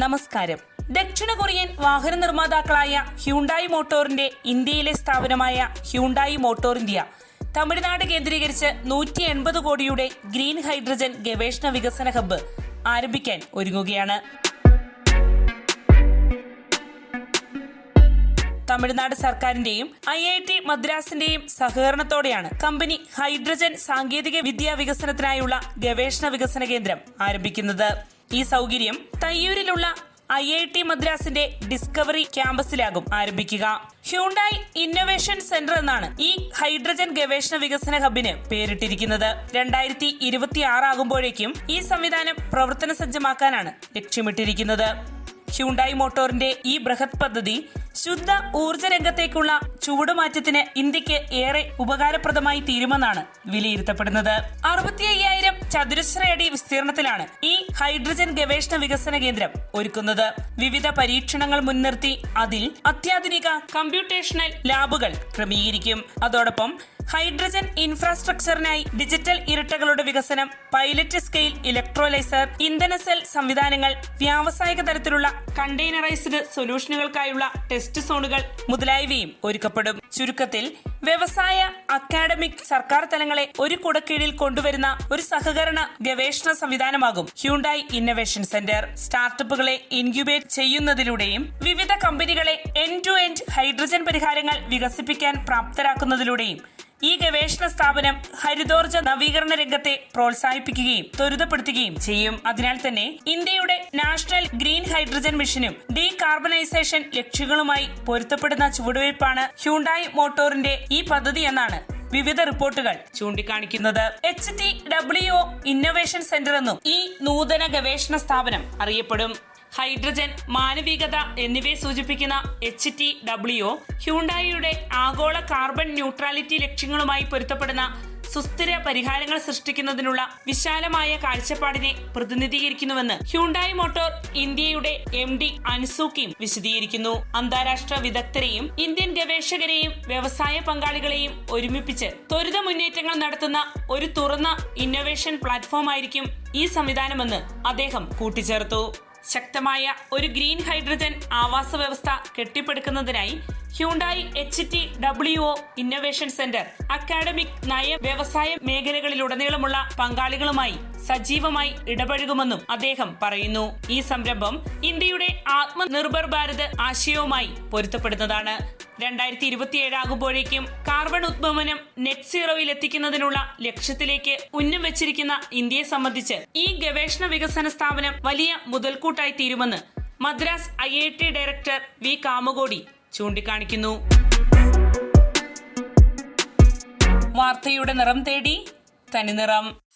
നമസ്കാരം. ദക്ഷിണ കൊറിയൻ വാഹന നിർമ്മാതാക്കളായ ഹ്യൂണ്ടായി മോട്ടോറിന്റെ ഇന്ത്യയിലെ സ്ഥാപനമായ ഹ്യൂണ്ടായി മോട്ടോർ ഇന്ത്യ തമിഴ്നാട് കേന്ദ്രീകരിച്ച് നൂറ്റി എൺപത് കോടിയുടെ ഗ്രീൻ ഹൈഡ്രജൻ ഗവേഷണ വികസന ഹബ്ബ് ആരംഭിക്കാൻ ഒരുങ്ങുകയാണ്. തമിഴ്നാട് സർക്കാരിന്റെയും ഐ ഐ ടി മദ്രാസിന്റെയും സഹകരണത്തോടെയാണ് കമ്പനി ഹൈഡ്രജൻ സാങ്കേതിക വിദ്യാ വികസനത്തിനായുള്ള ഗവേഷണ വികസന കേന്ദ്രം ആരംഭിക്കുന്നത്. ഈ സൗകര്യം തയ്യൂരിലുള്ള ഐ ഐ ടി മദ്രാസിന്റെ ഡിസ്കവറി ക്യാമ്പസിലാകും ആരംഭിക്കുക. ഹ്യൂണ്ടായി ഇന്നൊവേഷൻ സെന്റർ എന്നാണ് ഈ ഹൈഡ്രജൻ ഗവേഷണ വികസന ഹബിന് പേരിട്ടിരിക്കുന്നത്. രണ്ടായിരത്തി ഇരുപത്തി ആറാകുമ്പോഴേക്കും ഈ സംവിധാനം പ്രവർത്തന സജ്ജമാക്കാനാണ് ലക്ഷ്യമിട്ടിരിക്കുന്നത്. ഹ്യൂണ്ടായി മോട്ടോറിന്റെ ഈ ബൃഹത് പദ്ധതി ശുദ്ധ ഊർജ രംഗത്തേക്കുള്ള ചുവടുമാറ്റത്തിന് ഇന്ത്യയ്ക്ക് ഏറെ ഉപകാരപ്രദമായി തീരുമെന്നാണ് വിലയിരുത്തപ്പെടുന്നത്. അറുപത്തി അയ്യായിരം ചതുരശ്ര അടി വിസ്തീർണത്തിലാണ് ഈ ഹൈഡ്രജൻ ഗവേഷണ വികസന കേന്ദ്രം ഒരുക്കുന്നത്. വിവിധ പരീക്ഷണങ്ങൾ മുൻനിർത്തി അതിൽ അത്യാധുനിക കമ്പ്യൂട്ടേഷണൽ ലാബുകൾ ക്രമീകരിക്കും. അതോടൊപ്പം ഹൈഡ്രജൻ ഇൻഫ്രാസ്ട്രക്ചറിനായി ഡിജിറ്റൽ ഇരട്ടകളുടെ വികസനം പൈലറ്റ് സ്കെയിൽ ഇലക്ട്രോലൈസർ ഇന്ധന സെൽ സംവിധാനങ്ങൾ വ്യാവസായിക തരത്തിലുള്ള കണ്ടെയ്നറൈസ്ഡ് സൊല്യൂഷനുകൾക്കായുള്ള ടെസ്റ്റ് സോണുകൾ മുതലായവയും ഒരുക്കപ്പെടും. ചുരുക്കത്തിൽ വ്യവസായ അക്കാഡമിക് സർക്കാർ തലങ്ങളെ ഒരു കുടക്കീഴിൽ കൊണ്ടുവരുന്ന ഒരു സഹകരണ ഗവേഷണ സംവിധാനമാകും ഹ്യൂണ്ടായി ഇന്നവേഷൻ സെന്റർ. സ്റ്റാർട്ടപ്പുകളെ ഇൻക്യുബേറ്റ് ചെയ്യുന്നതിലൂടെയും വിവിധ കമ്പനികളെ എൻഡ് ടു എൻഡ് ഹൈഡ്രജൻ പരിഹാരങ്ങൾ വികസിപ്പിക്കാൻ പ്രാപ്തരാക്കുന്നതിലൂടെയും ഈ ഗവേഷണ സ്ഥാപനം ഹരിതോർജ നവീകരണ രംഗത്തെ പ്രോത്സാഹിപ്പിക്കുകയും ത്വരിതപ്പെടുത്തുകയും ചെയ്യും. അതിനാൽ തന്നെ ഇന്ത്യയുടെ നാഷണൽ ഗ്രീൻ ഹൈഡ്രജൻ മിഷനും ഡീ കാർബണൈസേഷൻ ലക്ഷ്യങ്ങളുമായി പൊരുത്തപ്പെടുന്ന ചുവടുവയ്പ്പാണ് ഹ്യൂണ്ടായി മോട്ടോറിന്റെ ഈ പദ്ധതി എന്നാണ് വിവിധ റിപ്പോർട്ടുകൾ ചൂണ്ടിക്കാണിക്കുന്നത്. H T W innovation centre എന്നും ഈ നൂതന ഗവേഷണ സ്ഥാപനം അറിയപ്പെടും. ഹൈഡ്രജൻ മാനവികത എന്നിവയെ സൂചിപ്പിക്കുന്ന എച്ച് ടി ഡബ്ല്യു ഹ്യൂണ്ടായിയുടെ ആഗോള കാർബൺ ന്യൂട്രാലിറ്റി ലക്ഷ്യങ്ങളുമായി പൊരുത്തപ്പെടുന്ന സുസ്ഥിര പരിഹാരങ്ങൾ സൃഷ്ടിക്കുന്നതിനുള്ള വിശാലമായ കാഴ്ചപ്പാടിനെ പ്രതിനിധീകരിക്കുന്നുവെന്ന് ഹ്യൂണ്ടായി മോട്ടോർ ഇന്ത്യയുടെ എം ഡി അൻസൂക്കിയും വിശദീകരിക്കുന്നു. അന്താരാഷ്ട്ര വിദഗ്ധരെയും ഇന്ത്യൻ ഗവേഷകരെയും വ്യവസായ പങ്കാളികളെയും ഒരുമിപ്പിച്ച് ത്വരിത മുന്നേറ്റങ്ങൾ നടത്തുന്ന ഒരു തുറന്ന ഇന്നൊവേഷൻ പ്ലാറ്റ്ഫോം ആയിരിക്കും ഈ സംവിധാനമെന്ന് അദ്ദേഹം കൂട്ടിച്ചേർത്തു. ശക്തമായ ഒരു ഗ്രീൻ ഹൈഡ്രജൻ ആവാസ വ്യവസ്ഥ കെട്ടിപ്പടുക്കുന്നതിനായി Hyundai H T W O innovation centre academic നയ വ്യവസായ മേഖലകളിലുടനീളമുള്ള പങ്കാളികളുമായി സജീവമായി ഇടപഴകുമെന്നും അദ്ദേഹം പറയുന്നു. ഈ സംരംഭം ഇന്ത്യയുടെ ആത്മനിർഭർ ഭാരത് ആശയവുമായി പൊരുത്തപ്പെടുന്നതാണ്. രണ്ടായിരത്തി ഇരുപത്തിയേഴ് ആകുമ്പോഴേക്കും കാർബൺ ഉദ്വമനം നെറ്റ് സീറോയിൽ എത്തിക്കുന്നതിനുള്ള ലക്ഷ്യത്തിലേക്ക് ഉന്നം വെച്ചിരിക്കുന്ന ഇന്ത്യയെ സംബന്ധിച്ച് ഈ ഗവേഷണ വികസന സ്ഥാപനം വലിയ മുതൽക്കൂട്ടായി തീരുമെന്ന് Madras I I T director V Kamakoti ചൂണ്ടിക്കാണിക്കുന്നു. വാർത്തയുടെ നിറം തേടി തനിനിറം.